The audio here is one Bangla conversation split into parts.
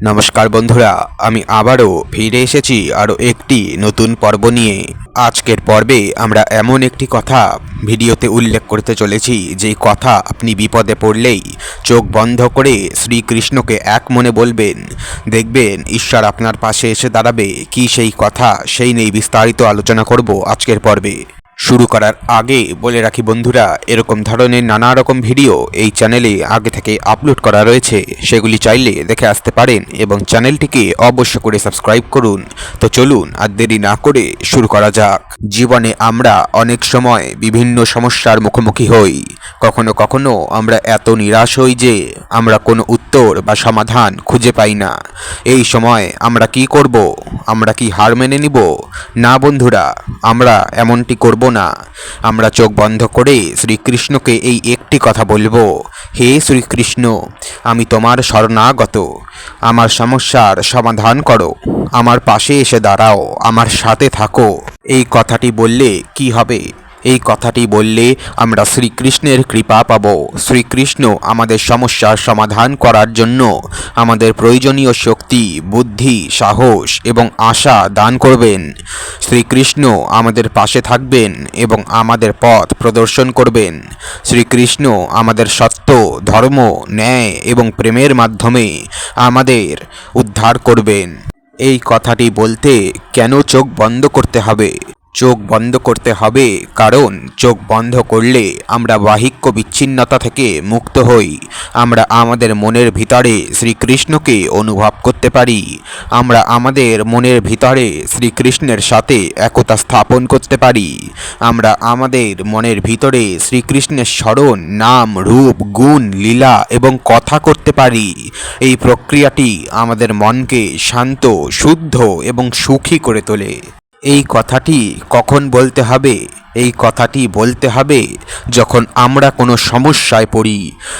নমস্কার বন্ধুরা, আমি আবারও ফিরে এসেছি আরও একটি নতুন পর্ব নিয়ে। আজকের পর্বে আমরা এমন একটি কথা ভিডিওতে উল্লেখ করতে চলেছি, যেই কথা আপনি বিপদে পড়লেই চোখ বন্ধ করে শ্রীকৃষ্ণকে এক মনে বলবেন। দেখবেন ঈশ্বর আপনার পাশে এসে দাঁড়াবে, কি সেই কথা সেই নেই বিস্তারিত আলোচনা করব আজকের পর্বে। শুরু করার আগে বলে রাখি বন্ধুরা, এরকম ধরনের নানা রকম ভিডিও এই চ্যানেলে আগে থেকে আপলোড করা রয়েছে। সেগুলি চাইলে দেখে আসতে পারেন এবং চ্যানেলটিকে অবশ্য করে সাবস্ক্রাইব করুন। তো চলুন আর দেরি না করে শুরু করা যাক। জীবনে আমরা অনেক সময় বিভিন্ন সমস্যার মুখোমুখি হই। কখনো কখনো আমরা এত নিরাশ হই যে আমরা কোনো উত্তর বা সমাধান খুঁজে পাই না। এই সময় আমরা কি করব? আমরা কি হার মেনে নিব? না বন্ধুরা, আমরা এমনটি করব না। আমরা চোখ বন্ধ করে শ্রীকৃষ্ণকে এই একটি কথা বলব। হে শ্রীকৃষ্ণ, আমি তোমার শরণাগত। আমার সমস্যার সমাধান করো। আমার পাশে এসে দাঁড়াও। আমার সাথে থাকো। এই কথাটি বললে কি হবে? এই কথাটি বললে আমরা শ্রীকৃষ্ণের কৃপা পাব। শ্রীকৃষ্ণ আমাদের সমস্যার সমাধান করার জন্য আমাদের প্রয়োজনীয় শক্তি, বুদ্ধি, সাহস এবং আশা দান করবেন। শ্রীকৃষ্ণ আমাদের পাশে থাকবেন এবং আমাদের পথ প্রদর্শন করবেন। শ্রীকৃষ্ণ আমাদের সত্য, ধর্ম, ন্যায় এবং প্রেমের মাধ্যমে আমাদের উদ্ধার করবেন। এই কথাটি বলতে কেন চোখ বন্ধ করতে হবে? চোখ বন্ধ করতে হবে, কারণ চোখ বন্ধ করলে আমরা বাহিক্য বিচ্ছিন্নতা থেকে মুক্ত হই। আমরা আমাদের মনের ভিতরে শ্রীকৃষ্ণকে অনুভব করতে পারি। আমরা আমাদের মনের ভিতরে শ্রীকৃষ্ণের সাথে একতা স্থাপন করতে পারি। আমরা আমাদের মনের ভিতরে শ্রীকৃষ্ণের স্মরণ, নাম, রূপ, গুণ, লীলা এবং কথা করতে পারি। এই প্রক্রিয়াটি আমাদের মনকে শান্ত, শুদ্ধ এবং সুখী করে তোলে। এই কথাটি কখন বলতে হবে? এই কথাটি বলতে হবে যখন আমরা কোনো সমস্যায় পড়ি।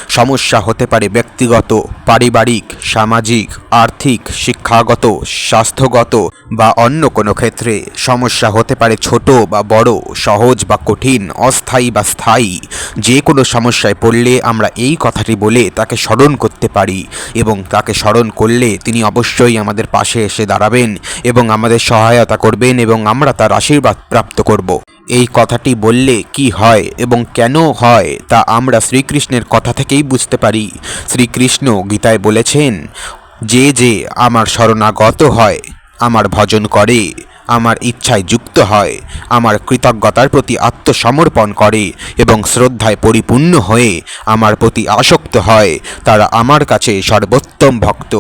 সমস্যা হতে পারে ব্যক্তিগত, পারিবারিক, সামাজিক, আর্থিক, শিক্ষাগত, স্বাস্থ্যগত বা অন্য কোনো ক্ষেত্রে। সমস্যা হতে পারে ছোট বা বড়, সহজ বা কঠিন, অস্থায়ী বা স্থায়ী। যে কোনো সমস্যায় পড়লে আমরা এই কথাটি বলে তাকে স্মরণ করতে পারি এবং তাকে স্মরণ করলে তিনি অবশ্যই আমাদের পাশে এসে দাঁড়াবেন এবং আমাদের সহায়তা করবেন এবং আমরা তার আশীর্বাদ প্রাপ্ত করব। এই কথাটি বললে কি হয় এবং কেন হয় তা আমরা শ্রীকৃষ্ণের কথা থেকেই বুঝতে পারি। শ্রীকৃষ্ণ গীতায় বলেছেন, যে যে আমার শরণাগত হয়, আমার ভজন করে, আমার ইচ্ছায় যুক্ত হয়, আমার কৃতজ্ঞতার প্রতি আত্মসমর্পণ করে এবং শ্রদ্ধায় পরিপূর্ণ হয়ে আমার প্রতি আসক্ত হয়, তারা আমার কাছে সর্বোত্তম ভক্ত।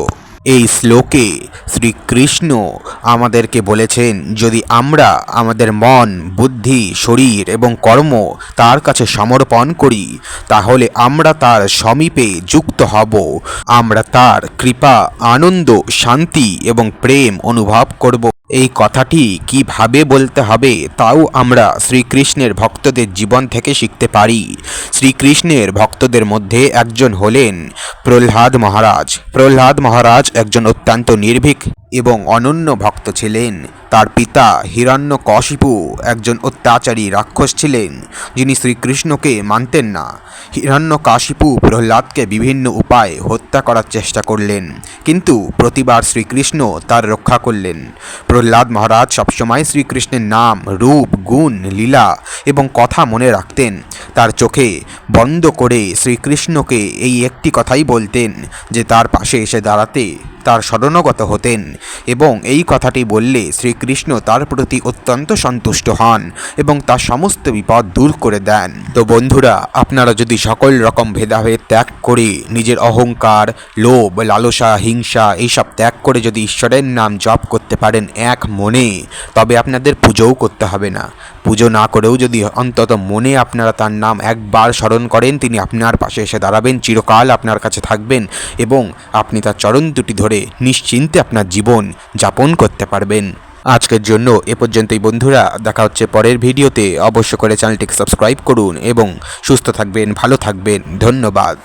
এই শ্লোকে শ্রীকৃষ্ণ আমাদেরকে বলেছেন, যদি আমরা আমাদের মন, বুদ্ধি, শরীর এবং কর্ম তার কাছে সমর্পণ করি, তাহলে আমরা তার সমীপে যুক্ত হব। আমরা তার কৃপা, আনন্দ, শান্তি এবং প্রেম অনুভব করব। এই কথাটি কীভাবে বলতে হবে তাও আমরা শ্রীকৃষ্ণের ভক্তদের জীবন থেকে শিখতে পারি। শ্রীকৃষ্ণের ভক্তদের মধ্যে একজন হলেন প্রহ্লাদ মহারাজ। প্রহ্লাদ মহারাজ একজন অত্যন্ত নির্ভীক এবং অনন্য ভক্ত ছিলেন। তার পিতা হিরণ্যকশিপু একজন অত্যাচারী রাক্ষস ছিলেন, যিনি শ্রীকৃষ্ণকে মানতেন না। হিরণ্যকাশিপু প্রহ্লাদকে বিভিন্ন উপায়ে হত্যা করার চেষ্টা করলেন, কিন্তু প্রতিবার শ্রীকৃষ্ণ তার রক্ষা করলেন। প্রহ্লাদ মহারাজ সবসময় শ্রীকৃষ্ণের নাম, রূপ, গুণ, লীলা এবং কথা মনে রাখতেন। তার চোখে বন্ধ করে শ্রীকৃষ্ণকে এই একটি কথাই বলতেন যে তার পাশে এসে দাঁড়াতে তার শরণগত হতেন এবং এই কথাটি বললে শ্রীকৃষ্ণ তার প্রতি অত্যন্ত সন্তুষ্ট হন এবং তার সমস্ত বিপদ দূর করে দেন। তো বন্ধুরা, আপনারা যদি সকল রকম ভেদাভেদ ত্যাগ করে নিজের অহংকার, লোভ, লালসা, হিংসা এইসব ত্যাগ করে যদি ঈশ্বরের নাম জপ করতে পারেন এক মনে, তবে আপনাদের পুজোও করতে হবে না। পুজো না করেও যদি অন্তত মনে আপনারা তার নাম একবার স্মরণ করেন, তিনি আপনার পাশে এসে দাঁড়াবেন, চিরকাল আপনার কাছে থাকবেন এবং আপনি তার চরণ দুটি ধরে নিশ্চিন্তে আপনার জীবন যাপন করতে পারবেন। আজকের জন্য এ পর্যন্তই বন্ধুরা, দেখা হচ্ছে পরের ভিডিওতে। অবশ্য করে চ্যানেলটিকে সাবস্ক্রাইব করুন এবং সুস্থ থাকবেন, ভালো থাকবেন। ধন্যবাদ।